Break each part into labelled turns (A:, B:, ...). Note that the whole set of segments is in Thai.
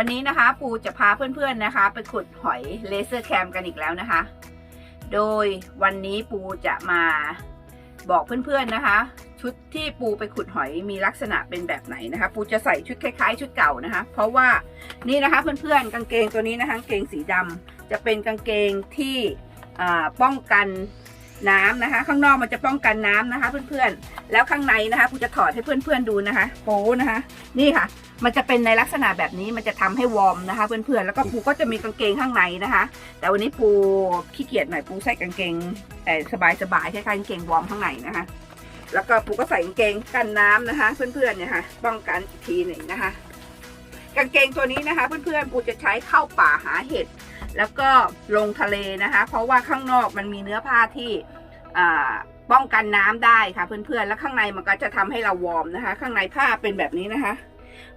A: วันนี้นะคะ ปูจะพาเพื่อนๆนะคะ ไปขุดหอยเลเซอร์แคมกันอีกแล้วนะคะ โดยวันนี้ปูจะมาบอกเพื่อนๆนะคะ ชุดที่ปูไปขุดหอยมีลักษณะเป็นแบบไหนนะคะ ปูจะใส่ชุดคล้ายๆ ชุดเก่านะคะ เพราะว่านี่นะคะเพื่อนๆกางเกงตัวนี้นะคะกางเกงสีดำจะเป็นกางเกงที่ป้องกัน น้ำนะคะ ข้างนอกมันจะป้องกันน้ำนะคะ เพื่อนๆ แล้วข้างในนะคะปูจะถอดให้เพื่อนๆดูนะคะโป๊นะคะ นี่ค่ะ มันจะเป็นในลักษณะแบบนี้มันจะทำให้วอร์มนะคะ เพื่อนๆ แล้วก็ปูก็จะมีกางเกงข้างในนะคะ แต่วันนี้ปูขี้เกียจหน่อยปูใส่กางเกงแต่สบายๆคล้ายๆกางเกงวอร์มข้างในนะคะ แล้วก็ปูก็ใส่กางเกงกันน้ำนะคะ เพื่อนๆเนี่ยค่ะ ป้องกันอีกทีหนึ่งนะคะ กางเกงตัวนี้นะคะ เพื่อนๆปูจะใช้เข้าป่าหาเห็ดแล้วก็ลงทะเลนะคะ เพราะว่าข้างนอกมันมีเนื้อผ้าที่อ่า ป้องกันน้ำได้ค่ะเพื่อนๆ แล้วข้างในมันก็จะทำให้เราวอร์มนะคะ ข้างในผ้าเป็นแบบนี้นะคะ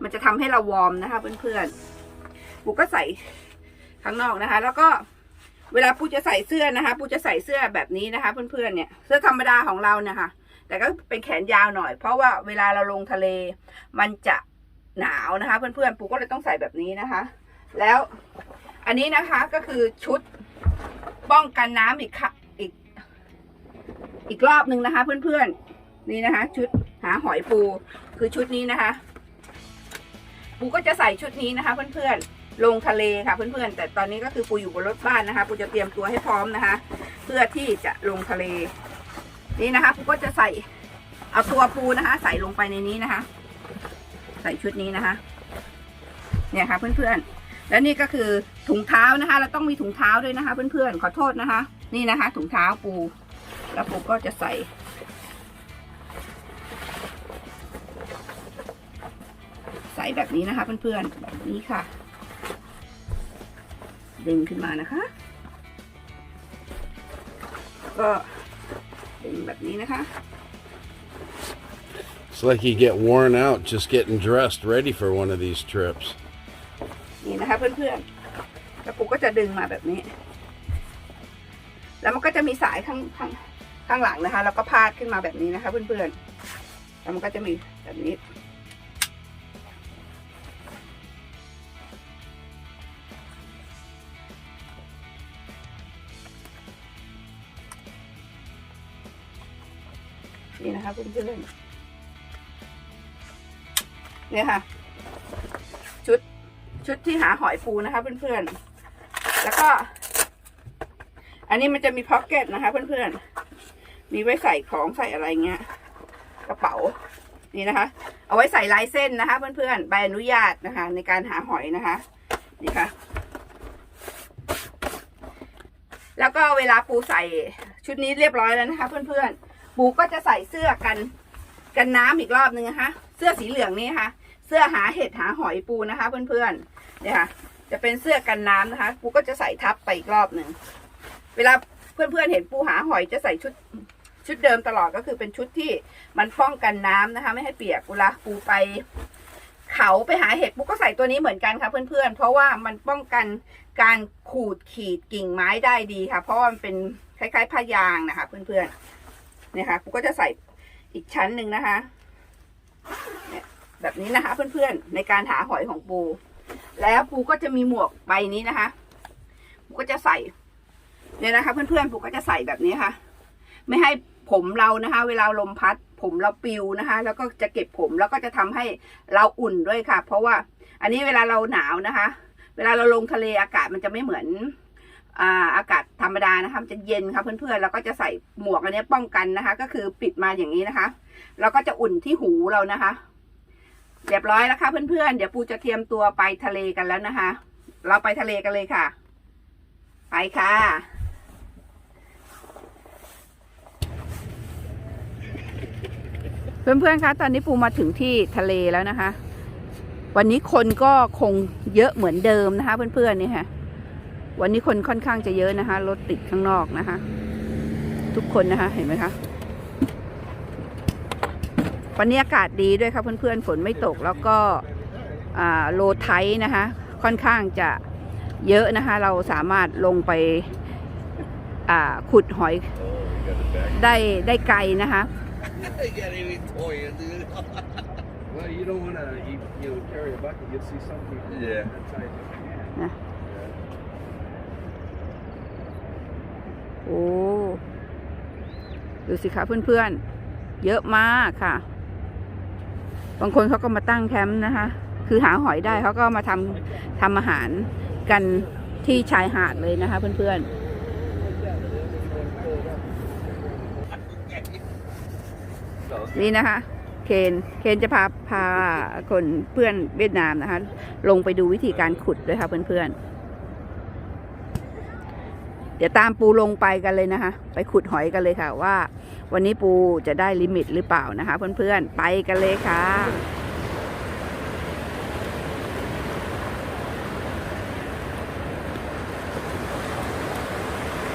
A: มันจะทำให้เราวอร์มนะคะ เพื่อนๆปูก็ใส่ข้างนอกนะคะ แล้วก็เวลาปูจะใส่เสื้อนะคะปูจะใส่เสื้อแบบนี้นะคะ เพื่อนๆเนี่ยเสื้อธรรมดาของเราเนี่ยค่ะ แต่ก็เป็นแขนยาวหน่อย เพราะว่าเวลาเราลงทะเล มันจะหนาวนะคะ เพื่อนๆปูก็เลยต้องใส่แบบนี้นะคะ แล้วอันนี้นะคะก็คือชุดป้องกันน้ำอีกค่ะ อีกรอบหนึ่งนะคะ เพื่อนๆนี่นะคะ ชุดหาหอยปูคือชุดนี้นะคะปูก็จะใส่ชุดนี้นะคะ เพื่อนๆลงทะเลค่ะ เพื่อนๆ แต่ตอนนี้ก็คือปูอยู่บนรถบ้านนะคะปูจะเตรียมตัวให้พร้อมนะคะ เพื่อที่จะลงทะเล นี่นะคะปูก็จะใส่เอาตัวปูนะคะ ใส่ลงไปในนี้นะคะ ใส่ชุดนี้นะคะ เนี่ยค่ะ เพื่อนๆแล้วนี่ก็คือถุงเท้านะคะ เราต้องมีถุงเท้าด้วยนะคะ เพื่อนๆขอโทษนะคะ นี่นะคะ ถุงเท้าปู แล้วปูก็จะใส่ใส่แบบนี้นะคะเพื่อนๆแบบนี้ค่ะ ดึงขึ้นมานะคะ ก็ดึงแบบนี้นะคะ
B: It's like you get worn out just getting dressed, ready for one of these trips.
A: นี่นะคะเพื่อนๆแล้วปูก็จะดึงมาแบบนี้ แล้วมันก็จะมีสายข้างข้าง ข้างหลังนะคะ แล้วก็พาดขึ้นมาแบบนี้นะคะ เพื่อนๆแล้วมันก็จะมีแบบนี้ นี่นะคะเพื่อนๆเนี่ยค่ะ ชุดชุดที่หาหอยปูนะคะเพื่อนๆแล้วก็ อันนี้มันจะมีพ็อกเก็ตนะคะเพื่อนๆ มีไว้ใส่ของใส่อะไรเงี้ย กระเป๋า นี่นะคะ เอาไว้ใส่ลายเส้นนะคะ เพื่อนๆ ใบอนุญาตนะคะ ในการหาหอยนะคะ นี่ค่ะ แล้วก็เวลาปูใส่ชุดนี้เรียบร้อยแล้วนะคะ เพื่อนๆ ปูก็จะใส่เสื้อกัน กันน้ำอีกรอบนึงนะคะ เสื้อสีเหลืองนี่ค่ะ เสื้อหาเห็ดหาหอยปูนะคะ เพื่อนๆ เนี่ยค่ะ จะเป็นเสื้อกันน้ำนะคะ ปูก็จะใส่ทับไปอีกรอบหนึ่ง เวลาเพื่อนๆเห็นปูหาหอยจะใส่ชุด ชุดเดิมตลอดก็คือเป็นชุดที่มันป้องกันน้ำนะคะ ไม่ให้เปียกเวลาปูไป เขาไปหาเห็ดปูก็ใส่ตัวนี้เหมือนกันค่ะเพื่อนๆ เพราะว่ามันป้องกันการขูดขีดกิ่งไม้ได้ดีค่ะ เพราะว่ามันเป็นคล้ายๆผ้ายางนะคะ เพื่อนๆเนี่ยค่ะปูก็จะใส่อีกชั้นหนึ่งนะคะแบบนี้นะคะ เพื่อนๆในการหาหอยของปู แล้วปูก็จะมีหมวกใบนี้นะคะปูก็จะใส่เนี่ยนะคะ เพื่อนๆปูก็จะใส่แบบนี้ค่ะ ไม่ให้ ผมเรานะคะ เวลาลมพัดผมเราปิวนะคะ แล้วก็จะเก็บผมแล้วก็จะทำให้เราอุ่นด้วยค่ะ เพราะว่าอันนี้เวลาเราหนาวนะคะ เวลาเราลงทะเลอากาศมันจะไม่เหมือนอ่าอากาศธรรมดานะคะมันจะเย็นค่ะเพื่อนๆแล้วก็จะใส่หมวกอันนี้ป้องกันนะคะ ก็คือปิดมาอย่างนี้นะคะแล้วก็จะอุ่นที่หูเรานะคะ เรียบร้อยแล้วค่ะเพื่อนๆเดี๋ยวปูจะเตรียมตัวไปทะเลกันแล้วนะคะ เราไปทะเลกันเลยค่ะ ไปค่ะ เพื่อนๆ คะ ตอนนี้ปูมาถึงที่ทะเลแล้วนะคะ วันนี้คนก็คงเยอะเหมือนเดิมนะคะ เพื่อนๆนี่ค่ะ วันนี้คนค่อนข้างจะเยอะนะคะ รถติดข้างนอกนะคะ ทุกคนนะคะ เห็นไหมคะ วันนี้อากาศดีด้วยค่ะเพื่อนๆ ฝนไม่ตกแล้วก็โลไทนะคะ ค่อนข้างจะเยอะนะคะ เราสามารถลงไปขุดหอยได้ได้ไกลนะคะ
B: I got any toy, dude. Well, you don't want to, you, you know, carry a bucket. You'll see some people.
C: Yeah.
B: That's how you can.
A: นะโอ้ ดูสิคะเพื่อนๆ เยอะมากค่ะ บางคนเขาก็มาตั้งแคมป์นะคะ คือหาหอยได้เขาก็มาทำทำอาหารกันที่ชายหาดเลยนะคะเพื่อนๆ นี่นะคะ เคนเคนจะพาพาคนเพื่อนเวียดนามนะคะ ลงไปดูวิธีการขุดด้วยค่ะเพื่อนๆ เดี๋ยวตามปูลงไปกันเลยนะคะ ไปขุดหอยกันเลยค่ะว่า วันนี้ปูจะได้ลิมิตหรือเปล่านะคะ เพื่อนๆ ไปกันเลยค่ะ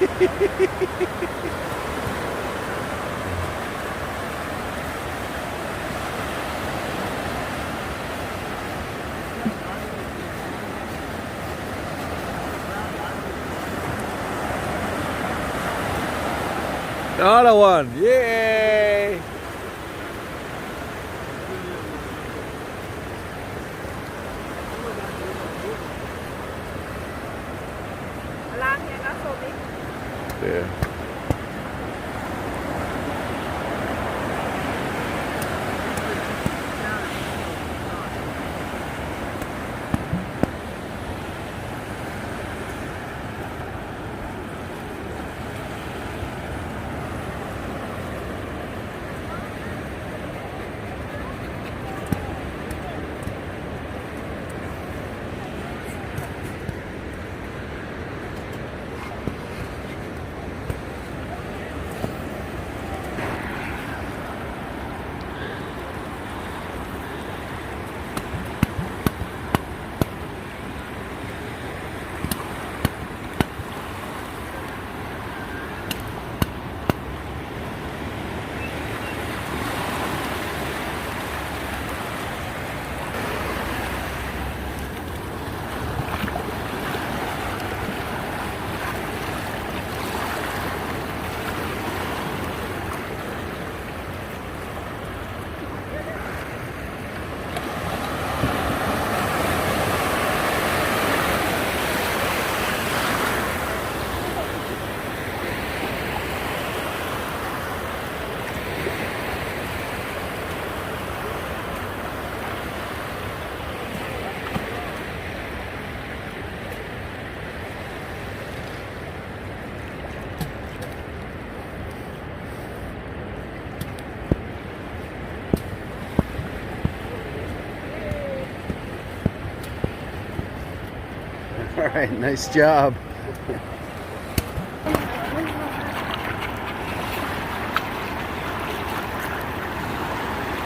C: Another one. Yay!
A: ล้างเนี่ยนะโซบิ
C: Yeah.
B: right, nice job.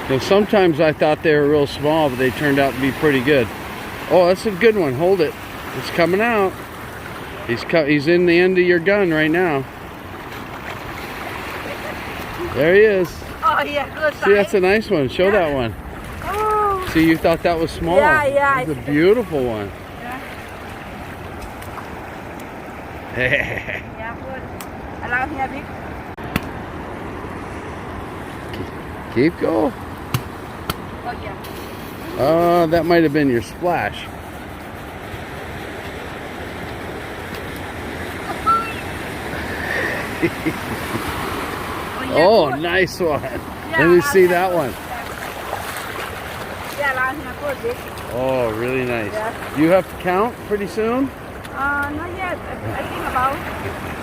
B: Now sometimes I thought they were real small, but they turned out to be pretty good. Oh, that's a good one. Hold it. It's coming out. He's cut. he's in the end of your gun right now. There he is.
A: Oh yeah, good.
B: See, that's a nice one. Show yeah. that one.
A: Oh.
B: See, you thought that was small.
A: Yeah, yeah.
B: It's a beautiful one.
A: เฮียเกิดล้างเฮียบิ๊ก
B: Keep going.
A: โอ้เฮีย
B: Uh, that might have been your splash. Oh, nice one. Let me see that one.
A: เฮียล้างเฮียเกิดบิ๊ก
B: Oh, really nice.
A: Yeah.
B: You have to count pretty soon?
A: Uh, not yet. I, I think about.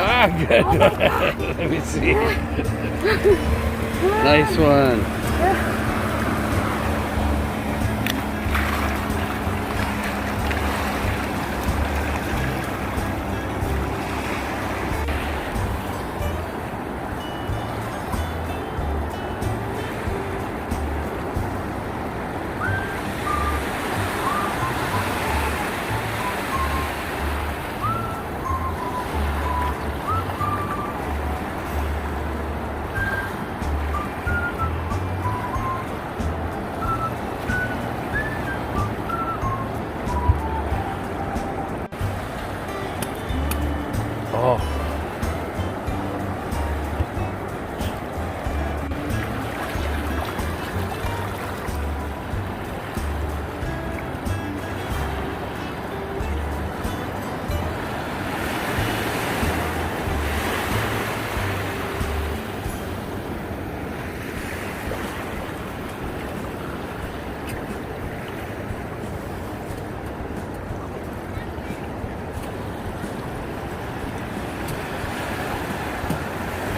B: Ah, good. Let me see. nice one.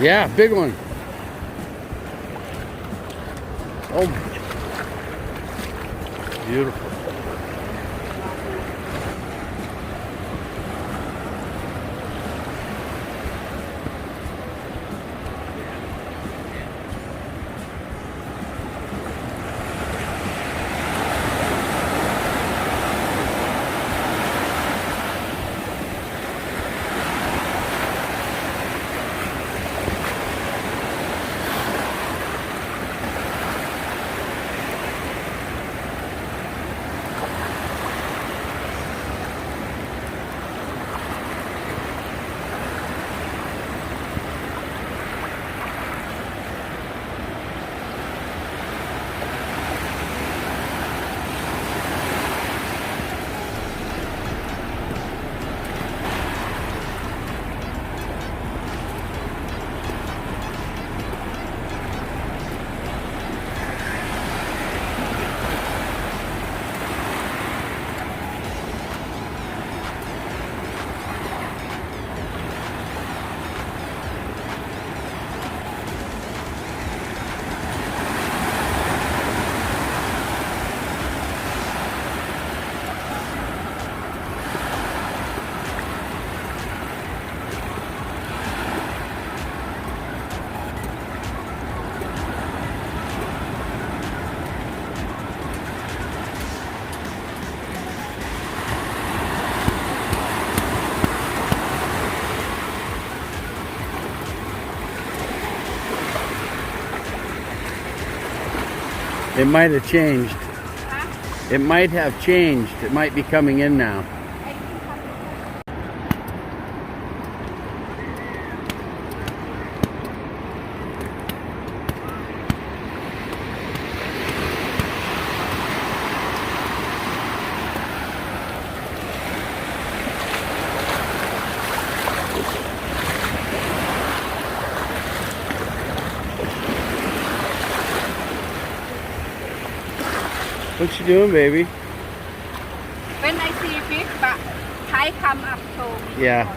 B: Yeah, big one. Oh. Beautiful. It might have changed. It might have changed. It might be coming in now. 'What you doing, baby?
A: When I see but Thai come up we
B: Yeah.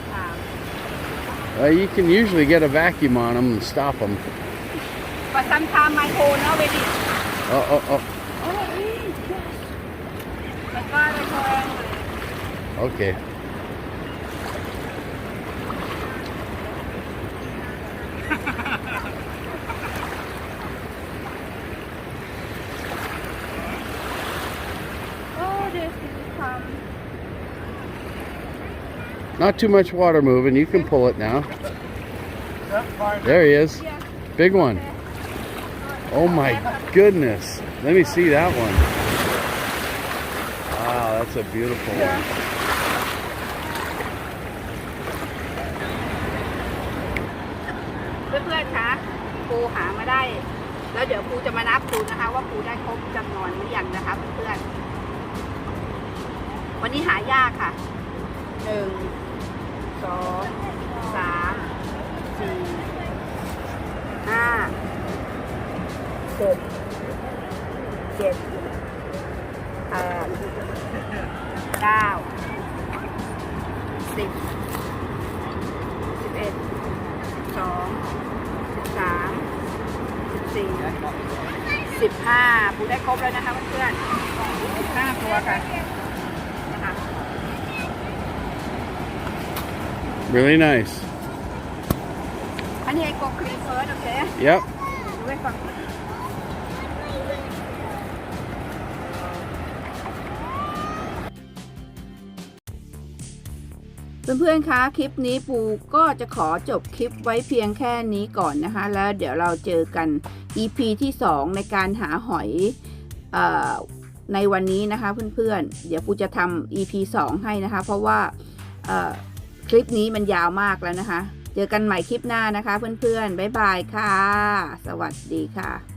B: Uh, you can usually get a vacuum on them and stop them.
A: But sometimes my phone already
B: Oh, oh, oh.
A: Oh, yes. My God, I'm so angry.
B: Okay. Not too much water moving. You can pull it now. There he is.
A: Yeah.
B: Big one. Oh my goodness. Let me see that one. Wow, that's a beautiful one.
A: เพื่อนๆคะปูหามาได้ แล้วเดี๋ยวปูจะมานับดูนะคะ ว่าปูได้ครบจำนวนหรือยังนะคะเพื่อนๆวันนี้หายากค่ะหนึ่ง สองสามสี่ห้าหกเจ็ดแปดเก้าสิบสิบเอ็ดสองสิบสามสิบสี่สิบห้าปูได้ครบแล้วนะคะเพื่อนๆสิบห้าตัวค่ะนะคะ
B: Really nice.
A: อันนี้ไอโกคลีเฟิร์สโอเค
B: Yep.
A: ดูไว้ก่อนเพื่อนๆ คะ คลิปนี้ปูก็จะขอจบคลิปไว้เพียงแค่นี้ก่อนนะคะ แล้วเดี๋ยวเราเจอกัน EP ที่ 2 ในการหาหอยเออในวันนี้นะคะเพื่อนๆ เดี๋ยวปูจะทำ EP 2 ให้นะคะ เพราะว่าเอ่อ คลิปนี้มันยาวมากแล้วนะคะ เจอกันใหม่คลิปหน้านะคะ เพื่อนๆ บ๊ายบายค่ะ สวัสดีค่ะ